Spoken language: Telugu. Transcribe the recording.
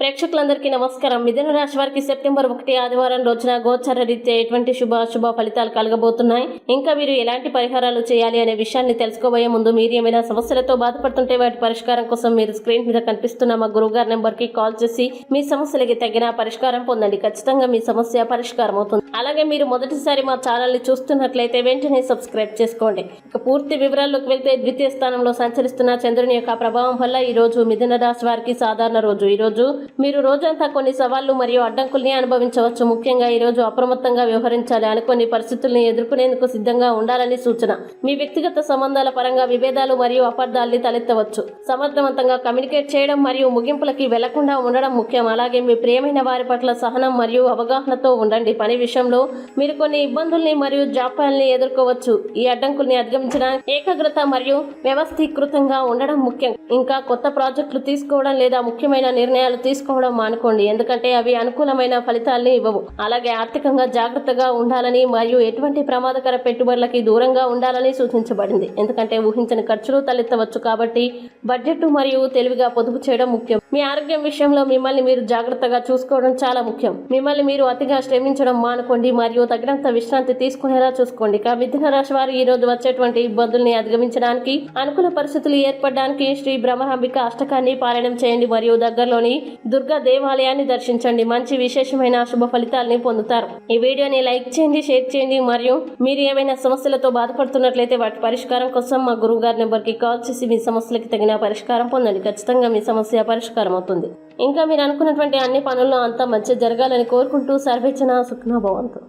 ప్రేక్షకులందరికీ నమస్కారం. మిథున రాశి వారికి సెప్టెంబర్ ఒకటి ఆదివారం రోజున గోచర రీత్యా ఎటువంటి శుభ అశుభ ఫలితాలు కలగబోతున్నాయి? ఇంకా మీరు ఎలాంటి పరిహారాలు చేయాలి అనే విషయాన్ని తెలుసుకోబోయే ముందు మీరు ఏమైనా సమస్యలతో బాధపడుతుంటే వాటి పరిష్కారం కోసం మీరు స్క్రీన్ మీద కనిపిస్తున్న మా గురువుగారి నెంబర్కి కాల్ చేసి మీ సమస్యలకి తగిన పరిష్కారం పొందండి. ఖచ్చితంగా మీ సమస్య పరిష్కారం అవుతుంది. అలాగే మీరు మొదటిసారి మా ఛానల్ని చూస్తున్నట్లయితే వెంటనే సబ్స్క్రైబ్ చేసుకోండి. ఇక పూర్తి వివరాల్లోకి వెళ్తే ద్వితీయ స్థానంలో సంచరిస్తున్న చంద్రుని యొక్క ప్రభావం వల్ల ఈ రోజు మిథున రాశి వారికి సాధారణ రోజు. ఈ రోజు మీరు రోజంతా కొన్ని సవాళ్ళు మరియు అడ్డంకుల్ని అనుభవించవచ్చు. ముఖ్యంగా ఈ రోజు అప్రమత్తంగా వ్యవహరించాలి అనుకోని పరిస్థితుల్ని ఎదుర్కొనేందుకు సిద్ధంగా ఉండాలని సూచన. మీ వ్యక్తిగత సంబంధాల పరంగా విభేదాలు మరియు అపార్థాల్ని తలెత్తవచ్చు. సమర్థవంతంగా కమ్యూనికేట్ చేయడం మరియు ముగింపులకి వెళ్ళకుండా ఉండడం ముఖ్యం. అలాగే మీ ప్రియమైన వారి పట్ల సహనం మరియు అవగాహనతో ఉండండి. పని విషయంలో మీరు కొన్ని ఇబ్బందుల్ని మరియు జాప్యాల్ని ఎదుర్కోవచ్చు. ఈ అడ్డంకుల్ని అధిగమించడానికి ఏకాగ్రత మరియు వ్యవస్థీకృతంగా ఉండడం ముఖ్యం. ఇంకా కొత్త ప్రాజెక్టులు తీసుకోవడం లేదా ముఖ్యమైన నిర్ణయాలు తీసుకోవడం మానుకోండి. ఎందుకంటే అవి అనుకూలమైన ఫలితాల్ని ఇవ్వవు. అలాగే ఆర్థికంగా జాగ్రత్తగా ఉండాలని మరియు ఎటువంటి ప్రమాదకర పెట్టుబడులకి దూరంగా ఉండాలని సూచించబడింది. ఎందుకంటే ఊహించని ఖర్చులు తలెత్తవచ్చు కాబట్టి బడ్జెట్ మరియు తెలివిగా పొదుపు చేయడం ముఖ్యం. మీ ఆరోగ్యం విషయంలో మిమ్మల్ని మీరు జాగ్రత్తగా చూసుకోవడం చాలా ముఖ్యం. మిమ్మల్ని మీరు అతిగా శ్రమించడం మానుకోండి మరియు తగినంత విశ్రాంతి తీసుకునేలా చూసుకోండి. ఇక మిథున రాశి వారు ఈ రోజు వచ్చేటువంటి ఇబ్బందుల్ని అధిగమించడానికి అనుకూల పరిస్థితులు ఏర్పడడానికి శ్రీ బ్రహ్మాంబిక అష్టకాన్ని పారాయణం చేయండి మరియు దగ్గరలోని దుర్గా దేవాలయాన్ని దర్శించండి. మంచి విశేషమైన శుభ ఫలితాలని పొందుతారు. ఈ వీడియోని లైక్ చేయండి షేర్ చేయండి. మరియు మీరు ఏమైనా సమస్యలతో బాధపడుతున్నట్లయితే వాటి పరిష్కారం కోసం మా గురువు గారి నెంబర్కి కాల్ చేసి మీ సమస్యలకి తగిన పరిష్కారం పొందండి. ఖచ్చితంగా మీ సమస్య పరిష్కారం అవుతుంది. ఇంకా మీరు అనుకున్నటువంటి అన్ని పనుల్లో అంతా మంచి జరగాలని కోరుకుంటూ సర్వేచన సుఖ్నా భవంతు